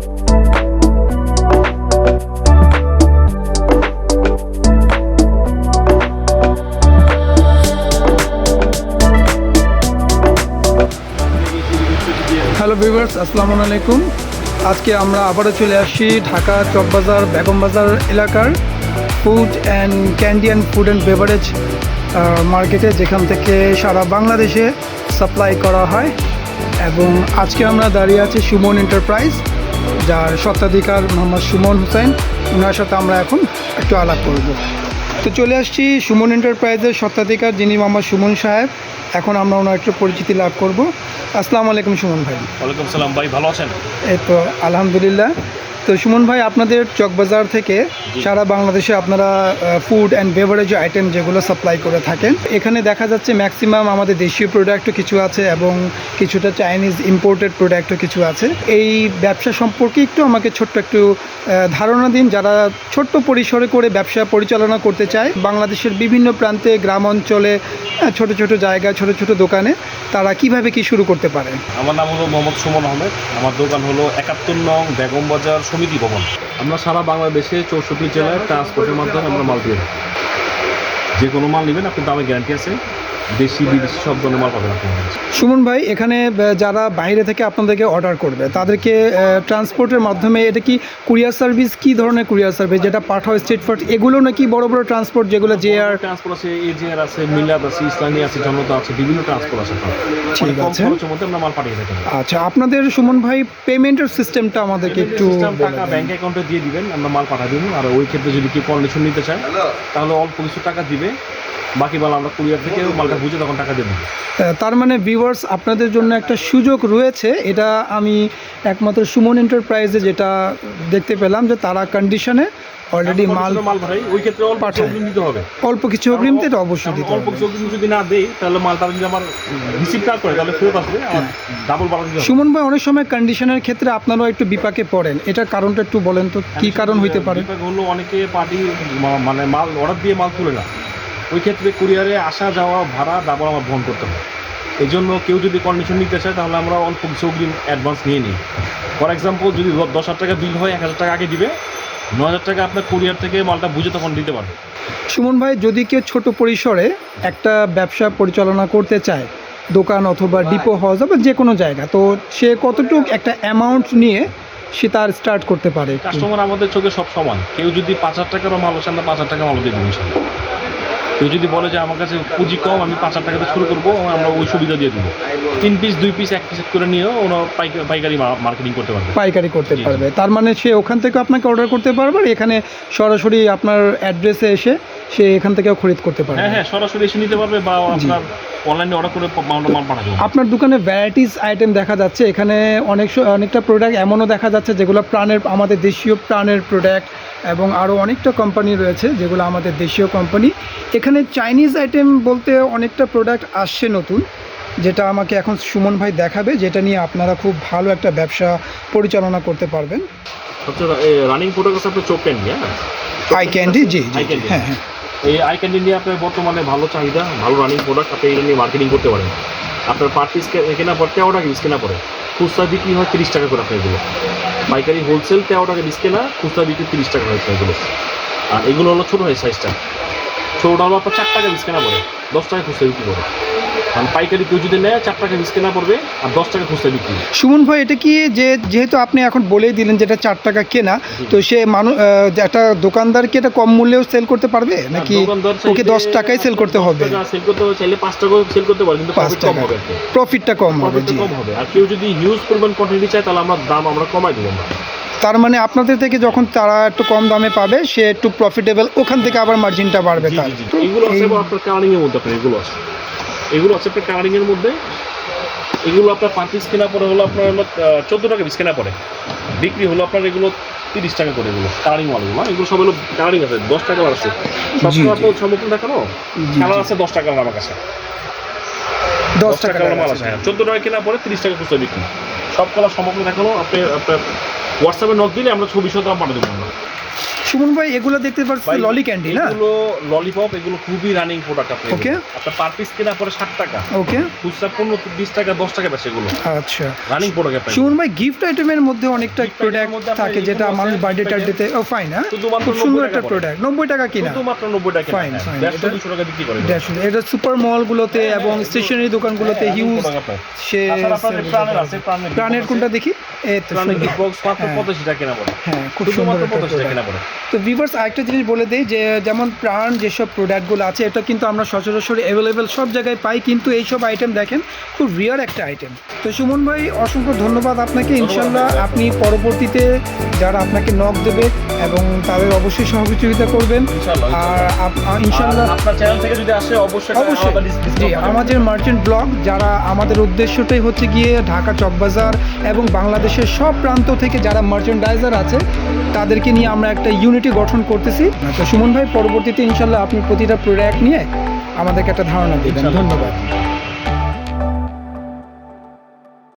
Hello viewers আসসালামু আলাইকুম। আজকে আমরা আবারও চলে আসি ঢাকা চকবাজার বেগম বাজার এলাকার food and candy and food and beverage মার্কেটে যেখান থেকে সারা বাংলাদেশে সাপ্লাই করা হয়। এবং আজকে আমরা দাঁড়িয়ে আছি সুমন এন্টারপ্রাইজ যার স্বত্বাধিকার মোহাম্মদ সুমন হুসাইন ওনার সাথে আমরা এখন একটু আলাপ করব। তো চলে আসছি সুমন এন্টারপ্রাইজের স্বত্বাধিকার যিনি মোহাম্মদ সুমন সাহেব। এখন আমরা ওনার একটু পরিচিতি লাভ করব। আসসালামু আলাইকুম সুমন ভাই। ওয়ালাইকুম সালাম ভাই ভালো আছেন? এই তো আলহামদুলিল্লাহ। তো সুমন ভাই আপনাদের চকবাজার থেকে সারা বাংলাদেশে আপনারা ফুড অ্যান্ড বেভারেজ আইটেম যেগুলো সাপ্লাই করে থাকেন এখানে দেখা যাচ্ছে ম্যাক্সিমাম আমাদের দেশীয় প্রোডাক্টও কিছু আছে এবং কিছুটা চাইনিজ ইম্পোর্টেড প্রোডাক্টও কিছু আছে। এই ব্যবসা সম্পর্কে একটু আমাকে ছোট্ট একটু ধারণা দিন। যারা ছোট্ট পরিসরে করে ব্যবসা পরিচালনা করতে চায় বাংলাদেশের বিভিন্ন প্রান্তে গ্রাম অঞ্চলে ছোট ছোট জায়গায় ছোট ছোট দোকানে তারা কীভাবে কি শুরু করতে পারে? আমার নাম হলো মোহাম্মদ সুমন আহমেদ। আমার দোকান হলো একাত্তর নং বেগম বাজার সমিতি ভবন। আমরা সারা বাংলাদেশে চৌষট্টি জেলায় ট্রান্সপোর্টের মাধ্যমে আমরা মাল দিয়ে যে কোনো মাল নেবেন, আপনার দামে গ্যারান্টি আছে। দেশি বিদেশি সব ধরনের মাল পাবেন। সুমন ভাই এখানে যারা বাইরে থেকে আপনাদেরকে অর্ডার করবে তাদেরকে ট্রান্সপোর্টের মাধ্যমে এটা কি কুরিয়ার সার্ভিস কি ধরনের কুরিয়ার সার্ভিস যেটা পাঠাও স্ট্রিট ফার্ট এগুলো নাকি বড় বড় ট্রান্সপোর্ট যেগুলো যে আর ট্রান্সপোর্ট আছে এজিআর আছে মিলাদ আছে ইসলামী আছে জনতা আছে বিভিন্ন ট্রান্সপোর্ট আছে ঠিক আছে। মধ্যে আমরা মাল পাঠিয়ে থাকি। আচ্ছা আপনাদের সুমন ভাই পেমেন্টের সিস্টেমটা আমাদেরকে একটু টাকা ব্যাংক অ্যাকাউন্টে দিয়ে দিবেন আমরা মাল পাঠিয়ে দিব। আর ওই ক্ষেত্রে যদি কেউ কন্ডিশন নিতে চায় তাহলে অল্প কিছু টাকা দিবে। বাকি মাল আমরা কুরিয়ার থেকে মালটা বুঝে তখন টাকা দিয়ে দেবো তার মানে ভিউয়ার্স আপনাদের জন্য একটা সুযোগ রয়েছে। এটা আমি একমাত্র সুমন এন্টারপ্রাইজে যেটা দেখতে পেলাম যে তারা কন্ডিশনে অলরেডি মাল মাল পাঠাই ওই ক্ষেত্রে অল্প অগ্রিম দিতে হবে। অল্প কিছু অগ্রিম তো এটা অবশ্যই দিতে অল্প কিছু অগ্রিম যদি না দেই তাহলে মালটা যদি আমার রিসিভ না করে তাহলে ফেরত আসবে। ডাবল বাড়া দিতে সুমন ভাই অনেক সময় কন্ডিশনের ক্ষেত্রে আপনারাও একটু বিপাকে পড়েন। এটার কারণটা একটু বলেন তো কি কারণ হইতে পারে? বিপাক হলো অনেকে পার্টি মানে মাল অর্ডার দিয়ে মাল তুলে না। ওই ক্ষেত্রে কুরিয়ারে আসা যাওয়া ভাড়া ডাবল আমার বহন করতে হয় এই জন্য কেউ যদি কন্ডিশন নিতে চায় তাহলে আমরা অল্প কিছু অগ্রিম অ্যাডভান্স নিয়ে নিই। ফর এক্সাম্পল যদি দশ হাজার টাকা বিল হয় এক হাজার টাকা আগে দিবে ন হাজার টাকা আপনার কুরিয়ার থেকে মালটা বুঝে তখন দিতে পারবে। সুমন ভাই যদি কেউ ছোট পরিসরে একটা ব্যবসা পরিচালনা করতে চায় দোকান অথবা ডিপো হাউস বা যে কোনো জায়গা তো সে কতটুকু একটা অ্যামাউন্ট নিয়ে সে তার স্টার্ট করতে পারে কাস্টমার আমাদের চোখে সব সমান। কেউ যদি পাঁচ হাজার টাকারও মাল আসে আমরা পাঁচ হাজার টাকা মাল দিয়ে ইনশাল্লাহ। কেউ যদি বলে যে আমার কাছে পুঁজি কম আমি পাঁচ হাজার টাকাতে শুরু করব আমরা ওই সুবিধা দিয়ে দেবো। তিন পিস দুই পিস এক পিস করে নিয়েও ওরা পাইকারি মার্কেটিং করতে পারবে। পাইকারি করতে। পারবে। তার মানে সে ওখান থেকে আপনাকে অর্ডার করতে পারবে আর এখানে সরাসরি আপনার অ্যাড্রেসে এসে সে এখান থেকেও খরিদ করতে পারবে। হ্যাঁ হ্যাঁ সরাসরি এসে নিতে পারবে বা আপনার অনলাইনে অর্ডার করে মাল পারবে আপনার দোকানে ভ্যারাইটিস আইটেম দেখা যাচ্ছে। এখানে অনেক অনেকটা প্রোডাক্ট এমনও দেখা যাচ্ছে যেগুলো প্রাণের আমাদের দেশীয় প্রাণের প্রোডাক্ট এবং আরও অনেকটা কোম্পানি রয়েছে যেগুলো আমাদের দেশীয় কোম্পানি এখানে চাইনিজ আইটেম বলতে অনেকটা প্রোডাক্ট আসছে নতুন যেটা আমাকে এখন সুমন ভাই দেখাবে যেটা নিয়ে আপনারা খুব ভালো একটা ব্যবসা পরিচালনা করতে পারবেন। রানিং প্রোডাক্ট আছে আপনার চোখ ক্যান্ডি হ্যাঁ? আই ক্যান্ডি জি জি হ্যাঁ হ্যাঁ। এই আই ক্যান্ডি নিয়ে আপনার বর্তমানে ভালো চাহিদা, ভালো রানিং প্রোডাক্ট আপনি এটা নিয়ে মার্কেটিং করতে পারেন। আপনার পার পিস কেনা পর তেরো টাকা পিস কেনা পড়ে খুচরা বিক্রি হয় তিরিশ টাকা করে আপনার এগুলো। পাইকারি হোলসেল তেরো টাকা পিস কেনা, খুচরা বিক্রি তিরিশ টাকা হয়েছে এগুলো। আর এগুলো হলো ছোটো হয় সাইজটা ছোটোটা হলো আপনার চার টাকা পিস কেনা পড়ে দশ টাকা খুচরা বিক্রি করে। কারণ পাইকারি কেউ যদি নেয় চার টাকা পিস কেনা পড়বে আর দশ টাকা খুচরা বিক্রি। সুমন ভাই এটা কি যে যেহেতু আপনি এখন বলেই দিলেন যেটা চার টাকা কেনা তো সে মানুষ একটা দোকানদার কি এটা কম মূল্যেও সেল করতে পারবে? নাকি ওকে দশ টাকায় সেল করতে হবে? সেল করতে চাইলে পাঁচ টাকাও সেল করতে পারে কিন্তু পাঁচ টাকা। হবে প্রফিটটা কম হবে কম হবে। আর কেউ যদি হিউজ পরিমাণ কোয়ান্টিটি চায় তাহলে আমরা দাম আমরা কমাই দেবো। তার মানে আপনাদের থেকে যখন তারা একটু কম দামে পাবে সে একটু প্রফিটেবল ওখান থেকে আবার মার্জিনটা বাড়বে তার। এগুলো আপনার কালারিং মধ্যে আপনার এগুলো আছে। এগুলো আছে আপনার কালারিং এর মধ্যে। এগুলো আপনার পাঁচ পিস কেনা পরে হলো আপনার হলো চোদ্দ টাকা পিস কেনা পরে। বিক্রি হলো আপনার এগুলো তিরিশ টাকা করে এগুলো কালারিং মালগুলো না? এগুলো সব হলো কালারিং আছে দশ টাকা আছে। সব তো সম্মুখীন দেখানো? কালার আছে দশ টাকা আমার কাছে। দশ টাকা টাকা মাল আছে হ্যাঁ। চোদ্দ টাকা কেনা পরে তিরিশ টাকা খুচরা বিক্রি। সব কালার সম্মুখীন দেখানো আপনি আপনার হোয়াটসঅ্যাপে নক দিলে আমরা ছবি সহ দাম পাঠিয়ে দেবো। আমরা সুমন ভাই এগুলো দেখতে পাচ্ছি ললি ক্যান্ডি না? এগুলো ললিপপ এগুলো খুবই রানিং প্রোডাক্ট আপনি Okay. আপনার পার পিস কেনা পরে ষাট টাকা। ওকে খুচরা পনেরো বিশ টাকা দশ টাকা বেশি এগুলো। আচ্ছা। রানিং প্রোডাক্ট আপনার সুমন ভাই গিফট আইটেমের মধ্যে অনেকটা প্রোডাক্ট থাকে যেটা মানুষ বার্থডে। টার্থডেতে ও ফাইন হ্যাঁ? শুধুমাত্র খুব সুন্দর একটা প্রোডাক্ট নব্বই টাকা কিনা? শুধুমাত্র নব্বই টাকা ফাইন এটা- দুশো টাকা বিক্রি করে। এটা সুপার মলগুলোতে এবং স্টেশনারি দোকানগুলোতে হ্যাঁ, হিউজ সে আপনার প্রাণের আছে, প্রাণের কোনটা দেখি? এই তো প্রাণের বক্স মাত্র হ্যাঁ। পঁচাশি টাকা কেনা পড়ে। হ্যাঁ খুব সুন্দর শুধুমাত্র একটা পঁচাশি তো ভিভার্স আরেকটা জিনিস বলে দিই যে যেমন প্রাণ যেসব প্রোডাক্টগুলো আছে এটা কিন্তু আমরা সচরাচর অ্যাভেলেবেল সব জায়গায় পাই কিন্তু এইসব আইটেম দেখেন খুব রিয়ার একটা আইটেম তো সুমন ভাই অসংখ্য ধন্যবাদ আপনাকে। ইনশাল্লাহ আপনি পরবর্তীতে যারা আপনাকে নক দেবে এবং তাদের অবশ্যই সহযোগিতা করবেন। আর ইনশাল্লাহ আপনার চ্যানেল থেকে যদি আসে অবশ্যই অবশ্যই। জি আমাদের মার্চেন্ট ব্লগ যারা আমাদের উদ্দেশ্যটাই হচ্ছে গিয়ে ঢাকা চকবাজার এবং বাংলাদেশের সব প্রান্ত থেকে যারা মার্চেন্ডাইজার আছে তাদেরকে নিয়ে আমরা একটা ইউনিটি গঠন করতেছি। তো সুমন ভাই পরবর্তীতে ইনশাল্লাহ আপনি প্রতিটা প্রোডাক্ট নিয়ে আমাদেরকে একটা ধারণা দেবেন। ধন্যবাদ।